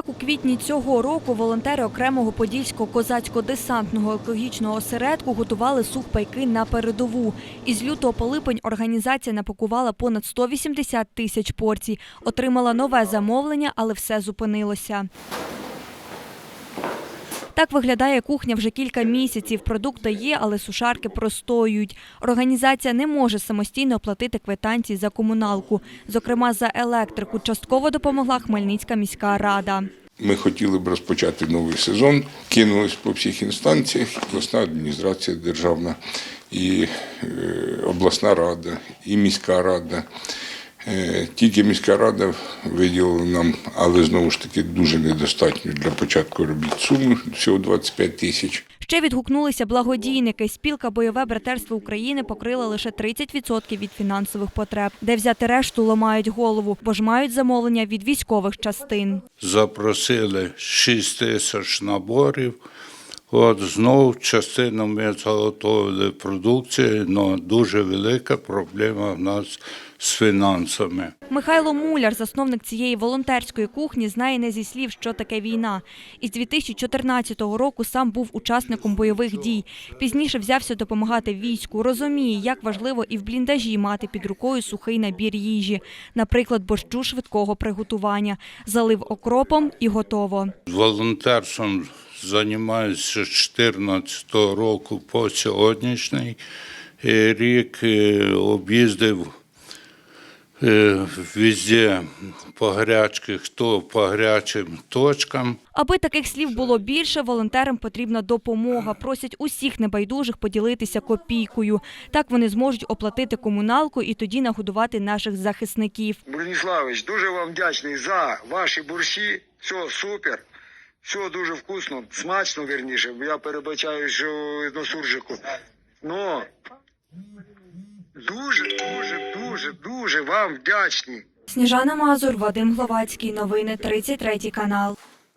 Так, у квітні цього року волонтери окремого подільського козацько-десантного екологічного осередку готували сухпайки на передову. Із лютого по липень організація напакувала понад 180 тисяч порцій. Отримала нове замовлення, але все зупинилося. Так виглядає кухня вже кілька місяців. Продукти є, але сушарки простоюють. Організація не може самостійно оплатити квитанції за комуналку. Зокрема, за електрику частково допомогла Хмельницька міська рада. Ми хотіли б розпочати новий сезон, кинулись по всіх інстанціях, обласна адміністрація державна, і е, обласна рада, і міська рада. Е, Тільки міська рада виділила нам, але знову ж таки дуже недостатньо для початку робіт суму, всього 25 тисяч. Ще відгукнулися благодійники. Спілка Бойове братерство України покрила лише 30% від фінансових потреб. Де взяти решту, ламають голову, бо ж мають замовлення від військових частин. запросили 6 тисяч наборів. От знову частину ми заготовили продукції, але дуже велика проблема в нас з фінансами. Михайло Муляр, засновник цієї волонтерської кухні, знає не зі слів, що таке війна. Із 2014 року сам був учасником бойових дій. Пізніше взявся допомагати війську. Розуміє, як важливо і в бліндажі мати під рукою сухий набір їжі, наприклад, борщу швидкого приготування. Залив окропом і готово. Волонтерством займаюся з 2014 року по сьогоднішній е, рік. е, Об'їздив е, везде по гарячках, то по гарячим точкам. Аби таких слів було більше, волонтерам потрібна допомога. Просять усіх небайдужих поділитися копійкою. Так вони зможуть оплатити комуналку і тоді нагодувати наших захисників. Броніславич, дуже вам вдячний за ваші борщі. Все супер. Все дуже вкусно, смачно, верніше. Я перебачаю, що на суржику. Ну дуже, дуже, дуже, дуже вам вдячні. Сніжана Мазур, Вадим Гловацький. Новини 33 канал.